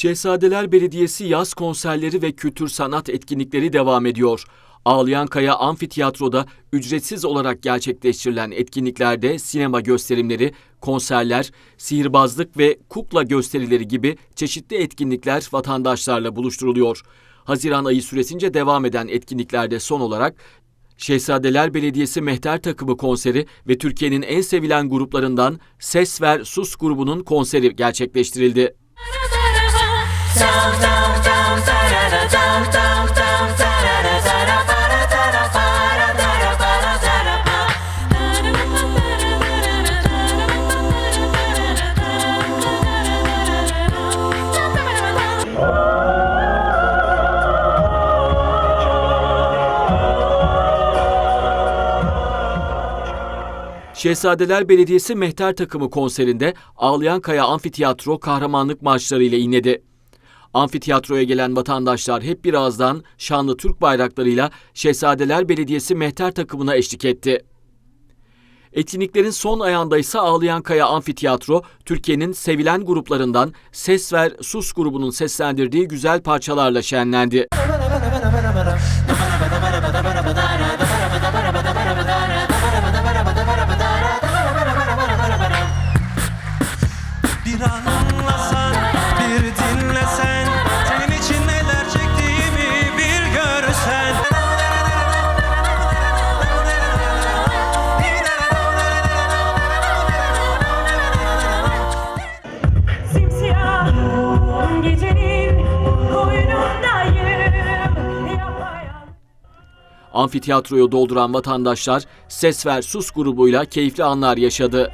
Şehzadeler Belediyesi yaz konserleri ve kültür sanat etkinlikleri devam ediyor. Ağlayan Kaya Amfiteyatro'da ücretsiz olarak gerçekleştirilen etkinliklerde sinema gösterimleri, konserler, sihirbazlık ve kukla gösterileri gibi çeşitli etkinlikler vatandaşlarla buluşturuluyor. Haziran ayı süresince devam eden etkinliklerde son olarak Şehzadeler Belediyesi Mehter Takımı konseri ve Türkiye'nin en sevilen gruplarından Ses Ver Sus grubunun konseri gerçekleştirildi. Şehzadeler Belediyesi Mehter Takımı konserinde Ağlayan Kaya Amfiteyatro kahramanlık marşlarıyla inledi. Amfiteyatroya gelen vatandaşlar hep birazdan şanlı Türk bayraklarıyla Şehzadeler Belediyesi Mehter Takımına eşlik etti. Etkinliklerin son ayağında ise Ağlayan Kaya Amfiteyatro, Türkiye'nin sevilen gruplarından Ses Ver Sus grubunun seslendirdiği güzel parçalarla şenlendi. Amfiteyatroyu dolduran vatandaşlar Ses Ver Sus grubuyla keyifli anlar yaşadı.